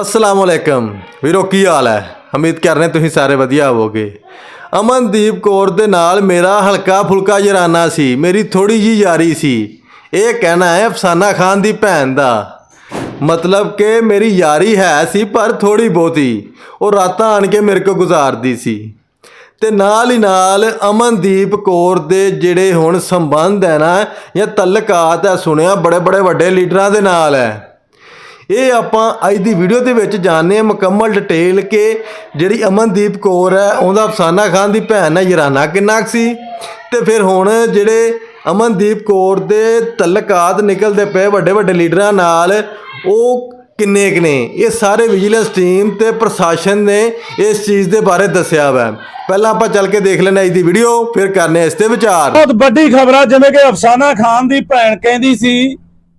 ਅਸਲਾਮ ਅਲੈਕਮ ਵੀਰੋ, ਕੀ ਹਾਲ ਹੈ? ਉਮੀਦ ਕਰਨੇ ਤੁਸੀਂ ਸਾਰੇ ਵਧੀਆ ਹੋਵੋਗੇ। ਅਮਨਦੀਪ ਕੌਰ ਦੇ ਨਾਲ ਮੇਰਾ ਹਲਕਾ ਫੁਲਕਾ ਯਾਰਾਨਾ ਸੀ। ਮੇਰੀ ਥੋੜੀ ਜੀ ਯਾਰੀ ਸੀ। ਇਹ ਕਹਿਣਾ ਹੈ, ਅਫਸਾਨਾ ਖਾਨ ਦੀ ਭੈਣ ਦਾ। ਮਤਲਬ ਕਿ ਮੇਰੀ ਯਾਰੀ ਹੈ ਸੀ, ਪਰ ਥੋੜੀ ਬਹੁਤੀ। ਉਹ ਰਾਤਾਂ ਆਣ ਕੇ ਮੇਰੇ ਕੋ ਗੁਜ਼ਾਰਦੀ ਸੀ। ਤੇ ਨਾਲ ਹੀ ਨਾਲ ਅਮਨਦੀਪ ਕੌਰ ਦੇ ਜਿਹੜੇ ਹੁਣ ਸੰਬੰਧ ਹੈ ਨਾ, ਜਾਂ ਤਲਕਾਤ ਹੈ, ਸੁਣਿਆ ਬੜੇ ਬੜੇ ਵੱਡੇ ਲੀਡਰਾਂ ਦੇ ਨਾਲ ਹੈ। ਇਹ ਆਪਾਂ ਅੱਜ ਦੀ ਵੀਡੀਓ ਦੇ ਵਿੱਚ ਜਾਣਦੇ ਹਾਂ ਮੁਕੰਮਲ ਡਿਟੇਲ ਕਿ ਜਿਹੜੀ ਅਮਨਦੀਪ ਕੌਰ ਹੈ, ਉਹਦਾ ਅਫਸਾਨਾ ਖਾਨ ਦੀ ਭੈਣ ਹੈ, ਯਰਾਨਾ ਕਿੰਨਾ ਕੁ ਸੀ? ਤੇ ਫਿਰ ਹੁਣ ਜਿਹੜੇ ਅਮਨਦੀਪ ਕੌਰ ਦੇ ਤਲਕਾਤ ਨਿਕਲਦੇ ਪਏ ਵੱਡੇ ਵੱਡੇ ਲੀਡਰਾਂ ਨਾਲ, ਉਹ ਕਿੰਨੇ ਕੁ ਨੇ? ਇਹ ਸਾਰੇ ਵਿਜੀਲੈਂਸ ਟੀਮ ਤੇ ਪ੍ਰਸ਼ਾਸਨ ਨੇ ਇਸ ਚੀਜ਼ ਦੇ ਬਾਰੇ ਦੱਸਿਆ ਵਾ। ਪਹਿਲਾਂ ਆਪਾਂ ਚੱਲ ਕੇ ਦੇਖ ਲੈਣਾ ਅੱਜ ਦੀ ਵੀਡੀਓ ਫਿਰ ਕਰਨੇ ਇਸ ਤੇ ਵਿਚਾਰ। ਬਹੁਤ ਵੱਡੀ ਖਬਰ ਆ ਜਿਵੇਂ ਕਿ ਅਫਸਾਨਾ ਖਾਨ ਦੀ ਭੈਣ ਕਹਿੰਦੀ ਸੀ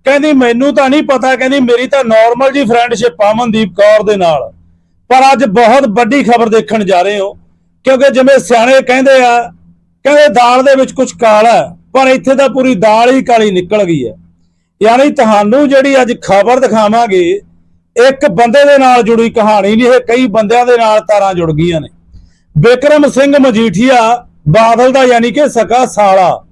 ਕਹਿੰਦੀ, ਮੈਨੂੰ ਤਾਂ ਨਹੀਂ ਪਤਾ, ਕਹਿੰਦੀ, ਮੇਰੀ ਤਾਂ ਨਾਰਮਲ ਜੀ ਫਰੈਂਡਸ਼ਿਪ ਅਮਨਦੀਪ ਕੌਰ ਦੇ ਨਾਲ। ਪਰ ਅੱਜ ਬਹੁਤ ਵੱਡੀ ਖਬਰ ਦੇਖਣ ਜਾ ਰਹੇ ਹੋ, ਕਿਉਂਕਿ ਜਿਵੇਂ ਸਿਆਣੇ ਕਹਿੰਦੇ ਆ, ਕਹਿੰਦੇ ਦਾਲ ਦੇ ਵਿੱਚ ਕੁਝ ਕਾਲਾ ਪਰ ਇੱਥੇ ਤਾਂ ਪੂਰੀ ਦਾਲ ਹੀ ਕਾਲੀ ਨਿਕਲ ਗਈ ਹੈ। ਯਾਨੀ ਤੁਹਾਨੂੰ ਜਿਹੜੀ ਅੱਜ ਖਬਰ ਦਿਖਾਵਾਂਗੇ, ਇੱਕ ਬੰਦੇ ਦੇ ਨਾਲ ਜੁੜੀ ਕਹਾਣੀ ਨਹੀਂ, ਇਹ ਕਈ ਬੰਦਿਆਂ ਦੇ ਨਾਲ ਤਾਰਾਂ ਜੁੜ ਗਈਆਂ ਨੇ। ਬਿਕਰਮ ਸਿੰਘ ਮਜੀਠੀਆ ਬਾਦਲ ਦਾ ਯਾਨੀ ਕਿ ਸਕਾ ਸਾਲਾ।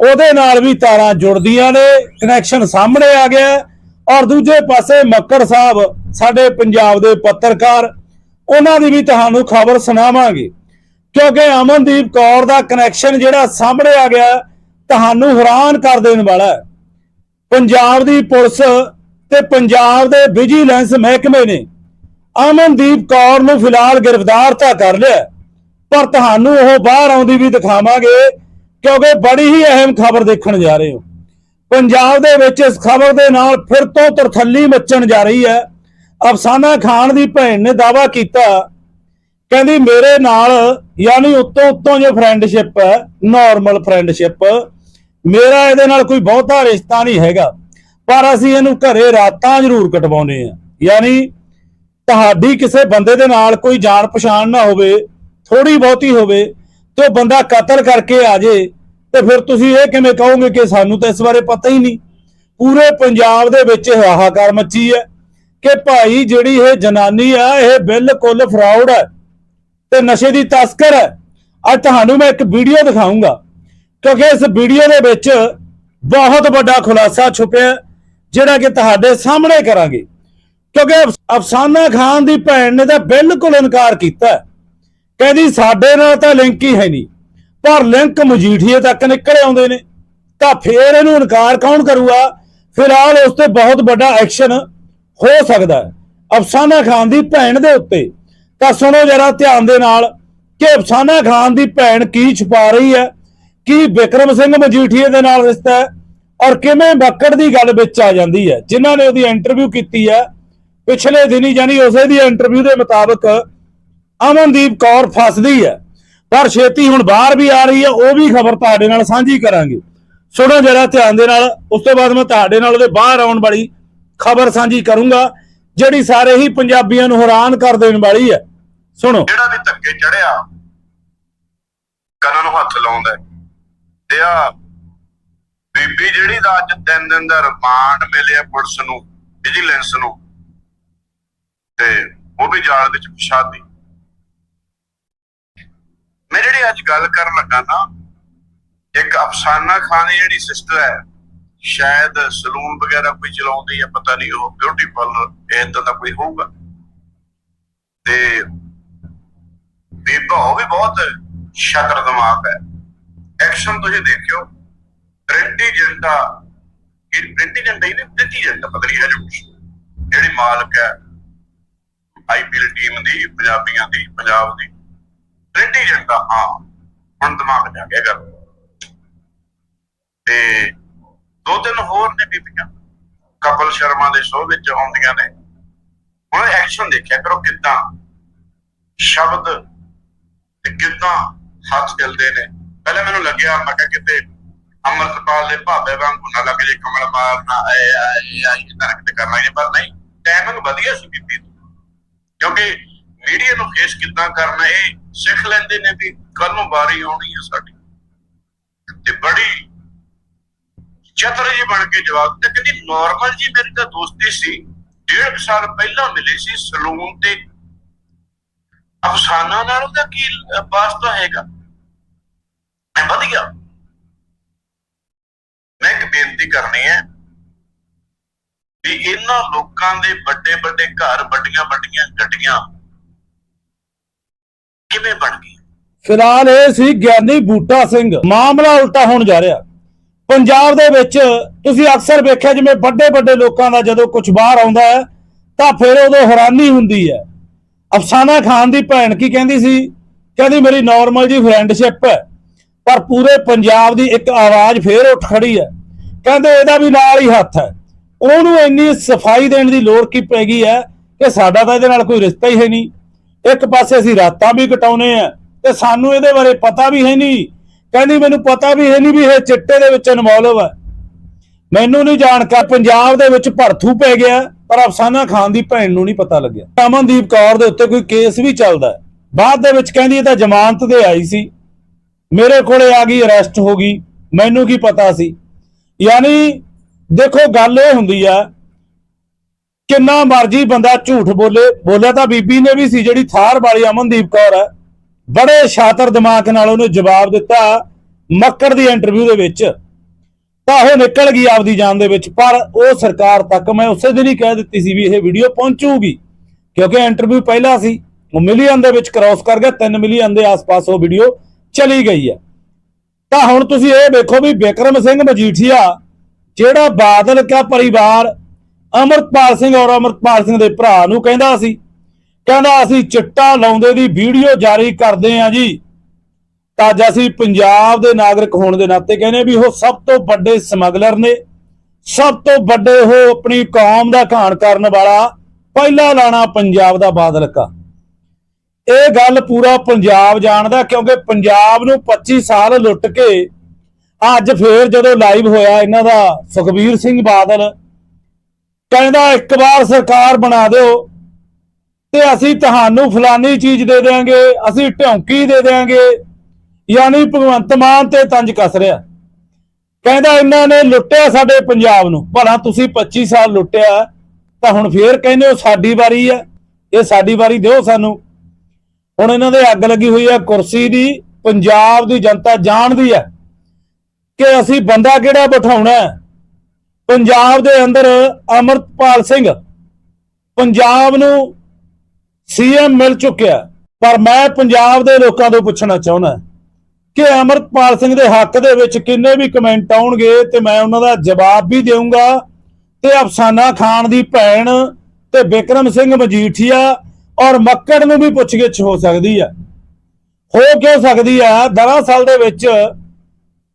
ਉਹਦੇ ਨਾਲ ਵੀ ਤਾਰਾਂ ਜੁੜਦੀਆਂ ਨੇ ਕਨੈਕਸ਼ਨ ਸਾਹਮਣੇ ਆ ਗਿਆ ਔਰ ਦੂਜੇ ਪਾਸੇ ਮੱਕੜ ਸਾਹਿਬ, ਸਾਡੇ ਪੰਜਾਬ ਦੇ ਪੱਤਰਕਾਰ, ਉਹਨਾਂ ਦੀ ਵੀ ਤੁਹਾਨੂੰ ਖਬਰ ਸੁਣਾਵਾਂਗੇ। ਕਿਉਂਕਿ ਅਮਨਦੀਪ ਕੌਰ ਦਾ ਕਨੈਕਸ਼ਨ ਜਿਹੜਾ ਸਾਹਮਣੇ ਆ ਗਿਆ, ਤੁਹਾਨੂੰ ਹੈਰਾਨ ਕਰ ਦੇਣ ਵਾਲਾ ਹੈ। ਪੰਜਾਬ ਦੀ ਪੁਲਿਸ ਤੇ ਪੰਜਾਬ ਦੇ ਵਿਜੀਲੈਂਸ ਮਹਿਕਮੇ ਨੇ ਅਮਨਦੀਪ ਕੌਰ ਨੂੰ ਫਿਲਹਾਲ ਗ੍ਰਿਫਤਾਰ ਤਾਂ ਕਰ ਲਿਆ ਪਰ ਤੁਹਾਨੂੰ ਉਹ ਬਾਹਰ ਆਉਂਦੀ ਵੀ ਦਿਖਾਵਾਂਗੇ ਕਿਉਂਕਿ ਬੜੀ ਹੀ ਅਹਿਮ ਖਬਰ ਦੇਖਣ ਜਾ ਰਹੇ ਹੋ। ਪੰਜਾਬ ਦੇ ਵਿੱਚ ਇਸ ਖਬਰ ਦੇ ਨਾਲ ਫਿਰ ਤੋਂ ਤਰਥੱਲੀ ਮੱਚਣ ਜਾ ਰਹੀ ਹੈ। ਅਫਸਾਨਾ ਖਾਨ ਦੀ ਭੈਣ ਨੇ ਦਾਵਾ ਕੀਤਾ, ਕਹਿੰਦੀ ਮੇਰੇ ਨਾਲ ਯਾਨੀ ਉੱਤੋਂ ਉੱਤੋਂ ਜੋ ਫਰੈਂਡਸ਼ਿਪ ਹੈ ਨਾਰਮਲ ਫਰੈਂਡਸ਼ਿਪ ਮੇਰਾ ਇਹਦੇ ਨਾਲ ਕੋਈ ਬਹੁਤਾ ਰਿਸ਼ਤਾ ਨਹੀਂ ਹੈਗਾ। ਪਰ ਅਸੀਂ ਇਹਨੂੰ ਘਰੇ ਰਾਤਾਂ ਜ਼ਰੂਰ ਕਟਵਾਉਨੇ ਆ ਯਾਨੀ ਤੁਹਾਡੀ ਕਿਸੇ ਬੰਦੇ ਦੇ ਨਾਲ ਕੋਈ ਜਾਣ ਪਛਾਣ ਨਾ ਹੋਵੇ ਥੋੜੀ ਬਹੁਤੀ ਹੋਵੇ ਤੇ ਉਹ ਬੰਦਾ ਕਤਲ ਕਰਕੇ ਆ ਜੇ, ਤੇ ਫਿਰ ਤੁਸੀਂ ਇਹ ਕਿਵੇਂ ਕਹੋਗੇ ਕਿ ਸਾਨੂੰ ਤਾਂ ਇਸ ਬਾਰੇ ਪਤਾ ਹੀ ਨਹੀਂ? ਪੂਰੇ ਪੰਜਾਬ ਦੇ ਵਿੱਚ ਇਹ ਹਾਹਾਕਾਰ ਮੱਚੀ ਹੈ ਕਿ ਭਾਈ ਜਿਹੜੀ ਇਹ ਜਨਾਨੀ ਆ, ਇਹ ਬਿਲਕੁਲ ਫਰਾਡ ਹੈ ਤੇ ਨਸ਼ੇ ਦੀ ਤਸਕਰ ਹੈ। ਅੱਜ ਤੁਹਾਨੂੰ ਮੈਂ ਇੱਕ ਵੀਡੀਓ ਦਿਖਾਉਂਗਾ ਕਿਉਂਕਿ ਇਸ ਵੀਡੀਓ ਦੇ ਵਿੱਚ ਬਹੁਤ ਵੱਡਾ ਖੁਲਾਸਾ ਛੁਪਿਆ ਜਿਹੜਾ ਕਿ ਤੁਹਾਡੇ ਸਾਹਮਣੇ ਕਰਾਂਗੇ। ਕਿਉਂਕਿ ਅਫਸਾਨਾ ਖਾਨ ਦੀ ਭੈਣ ਨੇ ਤਾਂ ਬਿਲਕੁਲ ਇਨਕਾਰ ਕੀਤਾ ਕਹਿੰਦੀ ਸਾਡੇ ਨਾਲ ਤਾਂ ਲਿੰਕ ਹੀ ਹੈ ਨਹੀਂ। ਪਰ ਲਿੰਕ ਮਜੀਠੀਏ ਤੱਕ ਨਿਕਲੇ ਆਉਂਦੇ ਨੇ। ਤਾਂ ਫੇਰ ਇਹਨੂੰ ਇਨਕਾਰ ਕੌਣ ਕਰੂਗਾ? ਫਿਲਹਾਲ ਉਸ ਤੇ ਬਹੁਤ ਵੱਡਾ ਐਕਸ਼ਨ ਹੋ ਸਕਦਾ ਹੈ। ਅਫਸਾਨਾ ਖਾਨ ਦੀ ਭੈਣ ਦੇ ਉੱਤੇ। ਤਾਂ ਸੁਣੋ ਜਰਾ ਧਿਆਨ ਦੇ ਨਾਲ ਕਿ ਅਫਸਾਨਾ ਖਾਨ ਦੀ ਭੈਣ ਕੀ ਛੁਪਾ ਰਹੀ ਹੈ, ਕੀ ਬਿਕਰਮ ਸਿੰਘ ਮਜੀਠੀਏ ਦੇ ਨਾਲ ਰਿਸ਼ਤਾ ਹੈ ਔਰ ਕਿਵੇਂ ਬੱਕੜ ਦੀ ਗੱਲ ਵਿੱਚ ਆ ਜਾਂਦੀ ਹੈ। ਜਿਨ੍ਹਾਂ ਨੇ ਉਹਦੀ ਇੰਟਰਵਿਊ ਕੀਤੀ ਹੈ। ਪਿਛਲੇ ਦਿਨੀ ਜਾਨੀ ਉਸੇ ਦੀ ਇੰਟਰਵਿਊ ਦੇ ਮੁਤਾਬਕ ਅਮਨਦੀਪ ਕੌਰ ਫਸਦੀ ਹੈ। ਪਰ ਛੇਤੀ ਹੁਣ ਬਾਹਰ ਵੀ ਆ ਰਹੀ ਹੈ, ਉਹ ਵੀ ਖਬਰ ਤੁਹਾਡੇ ਨਾਲ ਸਾਂਝੀ ਕਰਾਂਗੇ। ਸੁਣੋ ਜਰਾ ਧਿਆਨ ਦੇ ਨਾਲ, ਉਸ ਤੋਂ ਬਾਅਦ ਮੈਂ ਤੁਹਾਡੇ ਨਾਲ ਉਹਦੇ ਬਾਹਰ ਆਉਣ ਵਾਲੀ ਖਬਰ ਸਾਂਝੀ ਕਰੂੰਗਾ, ਜਿਹੜੀ ਸਾਰੇ ਹੀ ਪੰਜਾਬੀਆਂ ਨੂੰ ਹੈਰਾਨ ਕਰ ਦੇਣ ਵਾਲੀ ਹੈ। ਸੁਣੋ। ਜਿਹੜਾ ਵੀ ਧੱਕੇ ਚੜਿਆ ਕੰਨਾਂ ਨੂੰ ਹੱਥ ਲਾਉਂਦਾ ਤੇ ਆ ਬੀਬੀ ਜਿਹੜੀ ਦਾ ਅੱਜ ਤਿੰਨ ਦਿਨ ਦਾ ਰਿਮਾਂਡ ਮਿਲਿਆ ਪੁਲਿਸ ਨੂੰ ਵਿਜੀਲੈਂਸ ਨੂੰ, ਤੇ ਉਹ ਵੀ ਜਾਲ ਵਿੱਚ ਫਸਾਦੀ ਮੈਂ ਜਿਹੜੀ ਅੱਜ ਗੱਲ ਕਰਨ ਲੱਗਾ ਨਾ, ਇੱਕ ਅਫਸਾਨਾ ਖਾਨ ਜਿਹੜੀ ਸਿਸਟਰ ਹੈ, ਸ਼ਾਇਦ ਸਲੂਨ ਵਗੈਰਾ ਕੋਈ ਚਲਾਉਂਦੀ ਹੈ ਪਤਾ ਨਹੀਂ ਉਹ ਬਿਊਟੀ ਪਾਰਲਰ ਇਦਾਂ ਦਾ ਕੋਈ ਹੋਊਗਾ ਤੇ ਬੀਬਾ ਉਹ ਵੀ ਬਹੁਤ ਸ਼ਤਰ ਦਿਮਾਗ ਹੈ ਐਕਸ਼ਨ ਤੁਸੀਂ ਦੇਖਿਓ, ਪ੍ਰਿੰਟੀ ਜੰਟਾ ਇਹ ਪ੍ਰਿੰਟੀ ਜੰਟਾ ਹੀ ਨੇ ਪ੍ਰਿੰਟੀ ਜੰਟਾ ਪਤਾ ਨਹੀਂ ਹੈ ਜੋ ਕੁਛ। ਜਿਹੜੀ ਮਾਲਕ ਹੈ ਆਈਪੀਐਲ ਟੀਮ ਦੀ, ਪੰਜਾਬੀਆਂ ਦੀ, ਪੰਜਾਬ ਦੀ ਪ੍ਰਿੰਟੀ ਜੰਟਾ ਹਾਂ। ਹੁਣ ਦਿਮਾਗ ਜਾ ਗਿਆ ਗੱਲ। ਤੇ ਦੋ ਤਿੰਨ ਹੋਰ ਨੇ ਬੀਬੀਆਂ। ਕਪਲ ਸ਼ਰਮਾ ਦੇ ਸ਼ੋਅ ਵਿੱਚ ਆਉਂਦੀਆਂ ਨੇ। ਹੁਣ ਐਕਸ਼ਨ ਦੇਖਿਆ ਕਰੋ ਕਿੱਦਾਂ। ਸ਼ਬਦ ਤੇ ਕਿੱਦਾਂ ਹੱਥ ਚੱਲਦੇ ਨੇ। ਪਹਿਲਾਂ ਮੈਨੂੰ ਲੱਗਿਆ, ਮੈਂ ਕਿਹਾ ਕਿਤੇ ਅੰਮ੍ਰਿਤਪਾਲ ਦੇ ਭਾਬੇ ਵਾਂਗੂ ਨਾ ਲੱਗ ਜੇ ਕਮਲ ਮਾਰਨਾ ਐ ਆਈ ਆਈ ਤਰਕ ਤੇ ਕਰਨਾ ਇਹ ਪਰ ਨਹੀਂ ਟਾਈਮਿੰਗ ਵਧੀਆ ਸੀ ਬੀਬੀ ਕਿਉਂਕਿ ਮੀਡੀਆ ਨੂੰ ਫੇਸ ਕਿੱਦਾਂ ਕਰਨਾ, ਇਹ ਸਿੱਖ ਲੈਂਦੇ ਨੇ ਵੀ ਕੱਲ ਨੂੰ ਵਾਰੀ ਆਉਣੀ ਹੈ ਸਾਡੀ। ਤੇ ਬੜੀ ਚਤਰ ਜੀ ਬਣ ਕੇ ਜਵਾਬ ਦਿੱਤਾ। ਕਹਿੰਦੀ ਨਾਰਮਲ ਜੀ ਮੇਰੀ ਤਾਂ ਦੋਸਤੀ ਸੀ, ਡੇਢ ਕੁ ਸਾਲ ਪਹਿਲਾਂ ਮਿਲੇ ਸੀ ਸਲੂਨ ਤੇ। ਅਫਸਾਨਾ ਨਾਲ ਉਹਦਾ ਕੀ ਵਾਸਤਾ ਹੈਗਾ? ਮੈਂ ਵਧ ਮੈਂ ਇੱਕ ਬੇਨਤੀ ਕਰਨੀ ਹੈ ਵੀ ਇਹਨਾਂ ਲੋਕਾਂ ਦੇ ਵੱਡੇ ਵੱਡੇ ਘਰ ਵੱਡੀਆਂ ਵੱਡੀਆਂ ਗੱਡੀਆਂ ਕਿਵੇਂ ਬਣ ਗਈਆਂ ਫਿਲਹਾਲ ਇਹ ਸੀ ਗਿਆਨੀ ਬੂਟਾ ਸਿੰਘ। ਮਾਮਲਾ ਉਲਟਾ ਹੋਣ ਜਾ ਰਿਹਾ। ਪੰਜਾਬ ਦੇ ਵਿੱਚ ਤੁਸੀਂ ਅਕਸਰ ਵੇਖਿਆ ਜਿਵੇਂ ਵੱਡੇ ਵੱਡੇ ਲੋਕਾਂ ਦਾ ਜਦੋਂ ਕੁਝ ਬਾਹਰ ਆਉਂਦਾ ਹੈ, ਤਾਂ ਫਿਰ ਉਦੋਂ ਹੈਰਾਨੀ ਹੁੰਦੀ ਹੈ। ਅਫਸਾਨਾ ਖਾਨ ਦੀ ਭੈਣ ਕੀ ਕਹਿੰਦੀ ਸੀ? ਕਹਿੰਦੀ, ਮੇਰੀ ਨਾਰਮਲ ਜੀ ਫਰੈਂਡਸ਼ਿਪ ਹੈ, ਪਰ ਪੂਰੇ ਪੰਜਾਬ ਦੀ ਇੱਕ ਆਵਾਜ਼ ਫੇਰ ਉੱਠ ਖੜੀ ਹੈ। ਕਹਿੰਦੇ, ਇਹਦਾ ਵੀ ਨਾਲ ਹੀ ਹੱਥ ਹੈ। ਉਹਨੂੰ ਇੰਨੀ ਸਫ਼ਾਈ ਦੇਣ ਦੀ ਲੋੜ ਕੀ ਪੈ ਗਈ ਹੈ ਕਿ ਸਾਡਾ ਤਾਂ ਇਹਦੇ ਨਾਲ ਕੋਈ ਰਿਸ਼ਤਾ ਹੀ ਹੈ ਨਹੀਂ? ਇੱਕ ਪਾਸੇ ਅਸੀਂ ਰਾਤਾਂ ਵੀ ਕਟਾਉਨੇ ਆ ਤੇ ਸਾਨੂੰ ਇਹਦੇ ਬਾਰੇ ਪਤਾ ਵੀ ਹੈ ਨਹੀਂ। ਕਹਿੰਦੀ ਮੈਨੂੰ ਪਤਾ ਵੀ ਹੈ ਨਹੀਂ ਵੀ ਇਹ ਚਿੱਟੇ ਦੇ ਵਿੱਚ ਇਨਵੋਲਵ ਹੈ ਮੈਨੂੰ ਨਹੀਂ ਜਾਣਕਾਰ ਪੰਜਾਬ ਦੇ ਵਿੱਚ ਭਰਥੂ ਪੈ ਗਿਆ, ਪਰ ਅਫਸਾਨਾ ਖਾਨ ਦੀ ਭੈਣ ਨੂੰ ਨਹੀਂ ਪਤਾ ਲੱਗਿਆ। ਅਮਨਦੀਪ ਕੌਰ ਦੇ ਉੱਤੇ ਕੋਈ ਕੇਸ ਵੀ ਚੱਲਦਾ ਬਾਅਦ ਦੇ ਵਿੱਚ ਕਹਿੰਦੀ ਇਹ ਤਾਂ ਜ਼ਮਾਨਤ ਤੇ ਆਈ ਸੀ। ਮੇਰੇ ਕੋਲੇ ਆ ਗਈ, ਅਰੈਸਟ ਹੋ ਗਈ। ਮੈਨੂੰ ਕੀ ਪਤਾ ਸੀ? ਯਾਨੀ ਦੇਖੋ, ਗੱਲ ਇਹ ਹੁੰਦੀ ਆ ਕਿੰਨਾ ਮਰਜ਼ੀ ਬੰਦਾ ਝੂਠ ਬੋਲੇ, ਬੋਲਿਆ ਤਾਂ ਬੀਬੀ ਨੇ ਵੀ ਸੀ ਜਿਹੜੀ ਥਾਰ ਵਾਲੀ ਅਮਨਦੀਪ ਕੌਰ ਹੈ। ਬੜੇ ਸ਼ਾਤਰ ਦਿਮਾਗ ਨਾਲ ਉਹਨੇ ਜਵਾਬ ਦਿੱਤਾ ਮੱਕੜ ਦੀ ਇੰਟਰਵਿਊ ਦੇ ਵਿੱਚ। ਤਾਂ ਉਹ ਨਿਕਲ ਗਈ ਆਪਦੀ ਜਾਨ ਦੇ ਵਿੱਚ, ਪਰ ਉਹ ਸਰਕਾਰ ਤੱਕ ਮੈਂ ਉਸੇ ਦਿਨ ਹੀ ਕਹਿ ਦਿੱਤੀ ਸੀ ਵੀ ਇਹ ਵੀਡੀਓ ਪਹੁੰਚੂਗੀ, ਕਿਉਂਕਿ ਇੰਟਰਵਿਊ ਪਹਿਲਾਂ ਸੀ। ਮਿਲੀਅਨ ਦੇ ਵਿੱਚ ਕ੍ਰਾਸ ਕਰ ਗਿਆ 3 ਮਿਲੀਅਨ ਦੇ ਆਸ-ਪਾਸ ਉਹ ਵੀਡੀਓ ਚਲੀ ਗਈ ਹੈ। ਤਾਂ ਹੁਣ ਤੁਸੀਂ ਇਹ ਵੇਖੋ ਵੀ ਬਿਕਰਮ ਸਿੰਘ ਮਜੀਠੀਆ, ਜਿਹੜਾ ਬਾਦਲ ਕਾ ਪਰਿਵਾਰ ਅਮਰਪਾਲ ਸਿੰਘ ਔਰ ਅਮਰਪਾਲ ਸਿੰਘ ਦੇ ਭਰਾ ਨੂੰ ਕਹਿੰਦਾ ਸੀ, ਕਹਿੰਦਾ ਅਸੀਂ ਚਿੱਟਾ ਲਾਉਂਦੇ ਦੀ ਵੀਡੀਓ ਜਾਰੀ ਕਰਦੇ ਆ ਜੀ। ਤਾਂ ਅੱਜ ਅਸੀਂ ਪੰਜਾਬ ਦੇ ਨਾਗਰਿਕ ਹੋਣ ਦੇ ਨਾਤੇ ਕਹਿੰਦੇ ਵੀ ਉਹ ਸਭ ਤੋਂ ਵੱਡੇ ਸਮਗਲਰ ਨੇ, ਸਭ ਤੋਂ ਵੱਡੇ ਉਹ ਆਪਣੀ ਕੌਮ ਦਾ ਘਾਣ ਕਰਨ ਵਾਲਾ, ਪਹਿਲਾ ਲਾਣਾ ਪੰਜਾਬ ਦਾ ਬਾਦਲ ਕਾ ਇਹ ਗੱਲ ਪੂਰਾ ਪੰਜਾਬ ਜਾਣਦਾ ਕਿਉਂਕਿ ਪੰਜਾਬ ਨੂੰ 25 ਸਾਲ ਲੁੱਟ ਕੇ ਅੱਜ ਫੇਰ ਜਦੋਂ ਲਾਈਵ ਹੋਇਆ ਇਹਨਾਂ ਦਾ ਸੁਖਬੀਰ ਸਿੰਘ ਬਾਦਲ ਕਹਿੰਦਾ ਇੱਕ ਵਾਰ ਸਰਕਾਰ ਬਣਾ ਦਿਓ ਤੇ ਅਸੀਂ ਤੁਹਾਨੂੰ ਫਲਾਨੀ ਚੀਜ਼ ਦੇ ਦੇਾਂਗੇ ਅਸੀਂ ਢੌਂਕੀ ਦੇ ਦੇਾਂਗੇ ਯਾਨੀ ਭਗਵੰਤ ਮਾਨ ਤੇ ਤੰਜ ਕੱਸ ਰਿਹਾ। ਕਹਿੰਦਾ ਇਹਨਾਂ ਨੇ ਲੁੱਟਿਆ ਸਾਡੇ ਪੰਜਾਬ ਨੂੰ। ਭਲਾ ਤੁਸੀਂ 25 ਸਾਲ ਲੁੱਟਿਆ, ਤਾਂ ਹੁਣ ਫੇਰ ਕਹਿੰਦੇ ਹੋ ਸਾਡੀ ਵਾਰੀ ਆ, ਇਹ ਸਾਡੀ ਵਾਰੀ ਦਿਓ ਸਾਨੂੰ। ਹੁਣ ਇਹਨਾਂ ਦੇ ਅੱਗ ਲੱਗੀ ਹੋਈ ਹੈ ਕੁਰਸੀ ਦੀ, ਪੰਜਾਬ ਦੀ ਜਨਤਾ ਜਾਣਦੀ ਹੈ ਕਿ ਅਸੀਂ ਬੰਦਾ ਕਿਹੜਾ ਬਿਠਾਉਣਾ ਪੰਜਾਬ ਦੇ ਅੰਦਰ ਅਮਰਪਾਲ ਸਿੰਘ ਪੰਜਾਬ ਨੂੰ ਸੀਐਮ ਮਿਲ ਚੁੱਕਿਆ ਪਰ ਮੈਂ ਪੰਜਾਬ ਦੇ ਲੋਕਾਂ ਤੋਂ ਪੁੱਛਣਾ ਚਾਹੁੰਦਾ ਕਿ ਅਮਰਪਾਲ ਸਿੰਘ ਦੇ ਹੱਕ ਦੇ ਵਿੱਚ ਕਿੰਨੇ ਵੀ ਕਮੈਂਟ ਆਉਣਗੇ ਤੇ ਮੈਂ ਉਹਨਾਂ ਦਾ ਜਵਾਬ ਵੀ ਦੇਵਾਂਗਾ ਤੇ ਅਫਸਾਨਾ ਖਾਨ ਦੀ ਭੈਣ ਤੇ ਬਿਕਰਮ ਸਿੰਘ ਮਜੀਠੀਆ ਔਰ ਮੱਕੜ ਨੂੰ ਵੀ ਪੁੱਛਗਿੱਛ ਹੋ ਸਕਦੀ ਆ ਹੋ ਕਿਉਂ ਸਕਦੀ ਆ ਦਰਅਸਲ ਦੇ ਵਿੱਚ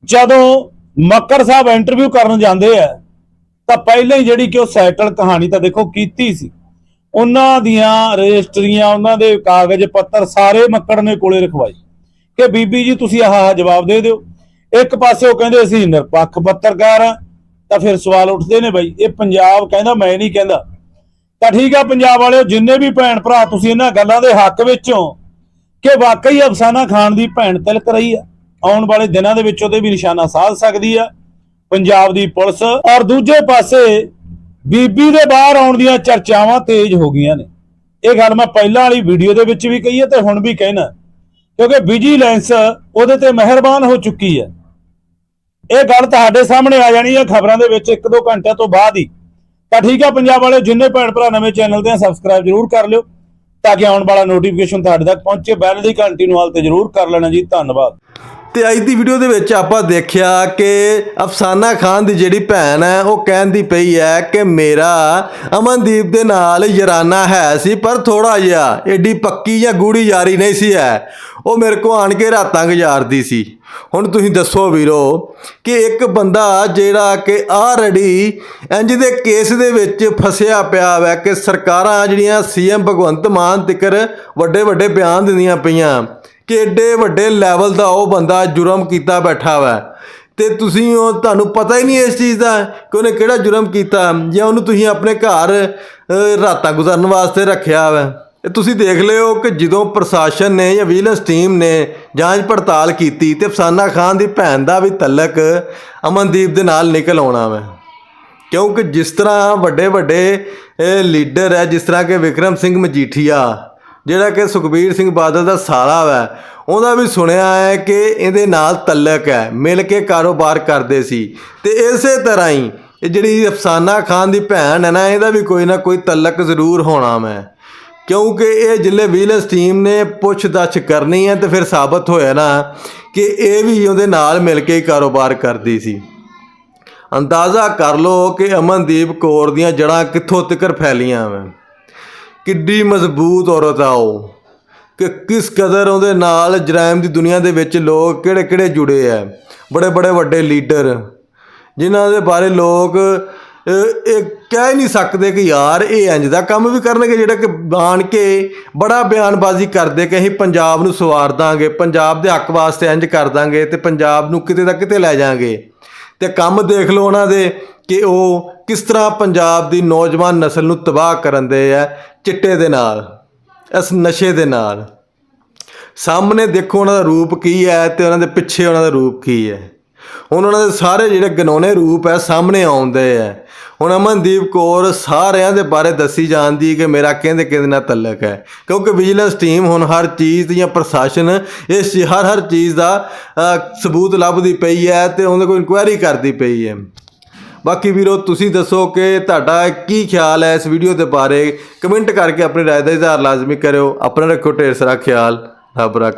ਜਦੋਂ ਮੱਕੜ ਸਾਹਿਬ ਇੰਟਰਵਿਊ ਕਰਨ ਜਾਂਦੇ ਆ ਤਾਂ ਪਹਿਲਾਂ ਹੀ ਜਿਹੜੀ ਕਿ ਉਹ ਸੈਟਲ ਕਹਾਣੀ ਤਾਂ ਦੇਖੋ ਕੀਤੀ ਸੀ। ਉਹਨਾਂ ਦੀਆਂ ਰਜਿਸਟਰੀਆਂ, ਉਹਨਾਂ ਦੇ ਕਾਗਜ਼ ਪੱਤਰ ਸਾਰੇ ਮੱਕੜ ਨੇ ਕੋਲੇ ਰਖਵਾਈ ਕਿ ਬੀਬੀ ਜੀ ਤੁਸੀਂ ਆਹ ਆਹ ਜਵਾਬ ਦੇ ਦਿਓ। ਇੱਕ ਪਾਸੇ ਉਹ ਕਹਿੰਦੇ ਅਸੀਂ ਨਿਰਪੱਖ ਪੱਤਰਕਾਰ ਆ ਤਾਂ ਫਿਰ ਸਵਾਲ ਉੱਠਦੇ ਨੇ ਬਾਈ, ਇਹ ਪੰਜਾਬ ਕਹਿੰਦਾ, ਮੈਂ ਨਹੀਂ ਕਹਿੰਦਾ। ਤਾਂ ਠੀਕ ਆ ਪੰਜਾਬ ਵਾਲਿਓ, ਜਿੰਨੇ ਵੀ ਭੈਣ ਭਰਾ ਤੁਸੀਂ ਇਹਨਾਂ ਗੱਲਾਂ ਦੇ ਹੱਕ ਵਿੱਚੋਂ ਕਿ ਵਾਕਈ ਅਫਸਾਨਾ ਖਾਨ ਦੀ ਭੈਣ ਤਿਲਕ ਰਹੀ ਆ, ਆਉਣ ਵਾਲੇ ਦਿਨਾਂ ਦੇ ਵਿੱਚ ਉਹਦੇ ਵੀ ਨਿਸ਼ਾਨਾ ਸਾਧ ਸਕਦੀ ਆ। ਪੰਜਾਬ ਦੀ ਪੁਲਿਸ ਔਰ ਦੂਜੇ ਪਾਸੇ ਬੀਬੀ ਦੇ ਬਾਹਰ ਆਉਣ ਦੀਆਂ ਚਰਚਾਵਾਂ ਤੇਜ਼ ਹੋ ਗਈਆਂ ਨੇ। ਇਹ ਗੱਲ ਮੈਂ ਪਹਿਲਾਂ ਵਾਲੀ ਵੀਡੀਓ ਦੇ ਵਿੱਚ ਵੀ ਕਹੀ ਹੈ ਤੇ ਹੁਣ ਵੀ ਕਹਿਣਾ। ਕਿਉਂਕਿ ਵਿਜੀਲੈਂਸ ਉਹਦੇ ਤੇ ਮਿਹਰਬਾਨ ਹੋ ਚੁੱਕੀ ਹੈ। ਇਹ ਗੱਲ ਤੁਹਾਡੇ ਸਾਹਮਣੇ ਆ ਜਾਣੀ ਹੈ ਖਬਰਾਂ ਦੇ ਵਿੱਚ 1-2 ਘੰਟਿਆਂ ਤੋਂ ਬਾਅਦ ਹੀ। ਤਾਂ ਠੀਕ ਹੈ, ਪੰਜਾਬ ਵਾਲੇ ਜਿੰਨੇ ਭੈਣ ਭਰਾ ਨਵੇਂ ਚੈਨਲ ਦੇ ਆ ਸਬਸਕ੍ਰਾਈਬ ਜਰੂਰ ਕਰ ਲਿਓ ਤਾਂ ਕਿ ਆਉਣ ਵਾਲਾ ਨੋਟੀਫਿਕੇਸ਼ਨ ਤੁਹਾਡੇ ਤੱਕ ਪਹੁੰਚੇ। ਬੈਲ ਦੀ ਘੰਟੀ ਨੂੰ ਹਾਲ ਤੇ ਜਰੂਰ ਕਰ ਲੈਣਾ ਜੀ। ਧੰਨਵਾਦ। ਤੇ ਅੱਜ ਦੀ ਵੀਡੀਓ ਦੇ ਵਿੱਚ ਆਪਾਂ ਦੇਖਿਆ ਕਿ ਅਫਸਾਨਾ ਖਾਨ ਦੀ ਜਿਹੜੀ ਭੈਣ ਹੈ, ਉਹ ਕਹਿੰਦੀ ਪਈ ਹੈ ਕਿ ਮੇਰਾ ਅਮਨਦੀਪ ਦੇ ਨਾਲ ਯਾਰਾਨਾ ਹੈ ਸੀ, ਪਰ ਥੋੜਾ ਜਿਹਾ ਏਡੀ ਪੱਕੀ ਜਾਂ ਗੂੜੀ ਯਾਰੀ ਨਹੀਂ ਸੀ ਹੈ। ਉਹ ਮੇਰੇ ਕੋ ਆਣ ਕੇ ਰਾਤਾਂ ਗੁਜ਼ਾਰਦੀ ਸੀ। ਹੁਣ ਤੁਸੀਂ ਦੱਸੋ ਵੀਰੋ ਕਿ ਇੱਕ ਬੰਦਾ ਜਿਹੜਾ ਕਿ ਆਲਰੇਡੀ ਇੰਜ ਦੇ ਕੇਸ ਦੇ ਵਿੱਚ ਫਸਿਆ ਪਿਆ ਹੈ ਕਿ ਸਰਕਾਰਾਂ ਜਿਹੜੀਆਂ ਸੀਐਮ ਭਗਵੰਤ ਮਾਨ ਤਿਕਰ ਵੱਡੇ ਵੱਡੇ ਬਿਆਨ ਦਿੰਦੀਆਂ ਪਈਆਂ ਕਿੱਡੇ ਵੱਡੇ ਲੈਵਲ ਦਾ ਉਹ ਬੰਦਾ ਜੁਰਮ ਕੀਤਾ ਬੈਠਾ ਵਾ। ਤੇ ਤੁਸੀਂ ਉਹ ਤੁਹਾਨੂੰ ਪਤਾ ਹੀ ਨਹੀਂ ਇਸ ਚੀਜ਼ ਦਾ ਕਿ ਉਹਨੇ ਕਿਹੜਾ ਜੁਰਮ ਕੀਤਾ ਜਾਂ ਉਹਨੂੰ ਤੁਸੀਂ ਆਪਣੇ ਘਰ ਰਾਤਾਂ ਗੁਜ਼ਾਰਨ ਵਾਸਤੇ ਰੱਖਿਆ ਵਾ। ਇਹ ਤੁਸੀਂ ਦੇਖ ਲਿਓ ਕਿ ਜਦੋਂ ਪ੍ਰਸ਼ਾਸਨ ਨੇ ਜਾਂ ਵਿਜੀਲੈਂਸ ਟੀਮ ਨੇ ਜਾਂਚ ਪੜਤਾਲ ਕੀਤੀ ਤੇ ਅਫਸਾਨਾ ਖਾਨ ਦੀ ਭੈਣ ਦਾ ਵੀ ਤਲਕ ਅਮਨਦੀਪ ਦੇ ਨਾਲ ਨਿਕਲ ਆਉਣਾ ਵਾ। ਕਿਉਂਕਿ ਜਿਸ ਤਰ੍ਹਾਂ ਵੱਡੇ ਵੱਡੇ ਲੀਡਰ ਹੈ, ਜਿਸ ਤਰ੍ਹਾਂ ਕਿ ਵਿਕਰਮ ਸਿੰਘ ਮਜੀਠੀਆ ਜਿਹੜਾ ਕਿ ਸੁਖਬੀਰ ਸਿੰਘ ਬਾਦਲ ਦਾ ਸਾਲਾ ਹੈ ਉਹਦਾ ਵੀ ਸੁਣਿਆ ਹੈ ਕਿ ਇਹਦੇ ਨਾਲ ਤਲਕ ਹੈ, ਮਿਲ ਕੇ ਕਾਰੋਬਾਰ ਕਰਦੇ ਸੀ। ਤੇ ਇਸੇ ਤਰ੍ਹਾਂ ਹੀ ਇਹ ਜਿਹੜੀ ਅਫਸਾਨਾ ਖਾਨ ਦੀ ਭੈਣ ਹੈ ਨਾ, ਇਹਦਾ ਵੀ ਕੋਈ ਨਾ ਕੋਈ ਤਲਕ ਜ਼ਰੂਰ ਹੋਣਾ ਮੈਂ ਕਿਉਂਕਿ ਇਹ ਜਿੱਲੇ ਵਿਜੀਲੈਂਸ ਟੀਮ ਨੇ ਪੁੱਛ-ਦੱਛ ਕਰਨੀ ਹੈ ਤੇ ਫਿਰ ਸਾਬਤ ਹੋਇਆ ਨਾ ਕਿ ਇਹ ਵੀ ਉਹਦੇ ਨਾਲ ਮਿਲ ਕੇ ਕਾਰੋਬਾਰ ਕਰਦੀ ਸੀ। ਅੰਦਾਜ਼ਾ ਕਰ ਲਓ ਕਿ ਅਮਨਦੀਪ ਕੌਰ ਦੀਆਂ ਜੜਾਂ ਕਿੱਥੋਂ ਤੱਕ ਫੈਲੀਆਂ ਵਾ। ਕਿੱਡੀ ਮਜ਼ਬੂਤ ਔਰਤ ਆ ਉਹ। ਕਿ ਕਿਸ ਕਦਰ ਉਹਦੇ ਨਾਲ ਜਰਾਇਮ ਦੀ ਦੁਨੀਆ ਦੇ ਵਿੱਚ ਲੋਕ ਕਿਹੜੇ ਕਿਹੜੇ ਜੁੜੇ ਆ। ਬੜੇ ਬੜੇ ਵੱਡੇ ਲੀਡਰ, ਜਿਨ੍ਹਾਂ ਦੇ ਬਾਰੇ ਲੋਕ ਇਹ ਕਹਿ ਨਹੀਂ ਸਕਦੇ ਕਿ ਯਾਰ ਇਹ ਇੰਜ ਦਾ ਕੰਮ ਵੀ ਕਰਨਗੇ ਜਿਹੜਾ ਕਿ ਬਾਣ ਕੇ ਬੜਾ ਬਿਆਨਬਾਜ਼ੀ ਕਰਦੇ ਕਿ ਅਸੀਂ ਪੰਜਾਬ ਨੂੰ ਸਵਾਰ ਦਾਂਗੇ, ਪੰਜਾਬ ਦੇ ਹੱਕ ਵਾਸਤੇ ਇੰਜ ਕਰ ਦਾਂਗੇ ਤੇ ਪੰਜਾਬ ਨੂੰ ਕਿਤੇ ਦਾ ਕਿਤੇ ਲੈ ਜਾਾਂਗੇ। ਤੇ ਕੰਮ ਦੇਖ ਲਓ ਉਹਨਾਂ ਦੇ ਕਿ ਉਹ ਕਿਸ ਤਰ੍ਹਾਂ ਪੰਜਾਬ ਦੀ ਨੌਜਵਾਨ ਨਸਲ ਨੂੰ ਤਬਾਹ ਕਰਨ ਦੇ ਆ ਚਿੱਟੇ ਦੇ ਨਾਲ, ਇਸ ਨਸ਼ੇ ਦੇ ਨਾਲ। ਸਾਹਮਣੇ ਦੇਖੋ ਉਹਨਾਂ ਦਾ ਰੂਪ ਕੀ ਹੈ ਤੇ ਉਹਨਾਂ ਦੇ ਪਿੱਛੇ ਉਹਨਾਂ ਦਾ ਰੂਪ ਕੀ ਹੈ। ਹੁਣ ਉਹਨਾਂ ਦੇ ਸਾਰੇ ਜਿਹੜੇ ਗਨੌਨੇ ਰੂਪ ਹੈ, ਸਾਹਮਣੇ ਆਉਂਦੇ ਆ ਹੁਣ ਅਮਨਦੀਪ ਕੌਰ ਸਾਰਿਆਂ ਦੇ ਬਾਰੇ ਦੱਸੀ ਜਾਂਦੀ ਕਿ ਮੇਰਾ ਕਹਿੰਦੇ ਕਿਹਦੇ ਨਾਲ ਤਲਕ ਹੈ। ਕਿਉਂਕਿ ਵਿਜੀਲੈਂਸ ਟੀਮ ਹੁਣ ਹਰ ਚੀਜ਼ ਦੀਆਂ ਪ੍ਰਸ਼ਾਸਨ ਇਸ ਹਰ ਹਰ ਚੀਜ਼ ਦਾ ਸਬੂਤ ਲੱਭਦੀ ਪਈ ਹੈ ਤੇ ਉਹਦੇ ਕੋਲ ਇਨਕੁਆਇਰੀ ਕਰਦੀ ਪਈ ਹੈ। ਬਾਕੀ ਵੀਰੋ, ਤੁਸੀਂ ਦੱਸੋ ਕਿ ਤੁਹਾਡਾ ਕੀ ਖਿਆਲ ਹੈ ਇਸ ਵੀਡੀਓ ਦੇ ਬਾਰੇ? ਕਮੈਂਟ ਕਰਕੇ ਆਪਣੀ ਰਾਏ ਦਾ ਇਜ਼ਹਾਰ ਲਾਜ਼ਮੀ ਕਰਿਓ। ਆਪਣਾ ਰੱਖੋ ਢੇਰ ਸਾਰਾ ਖਿਆਲ। ਰੱਬ ਰੱਖ।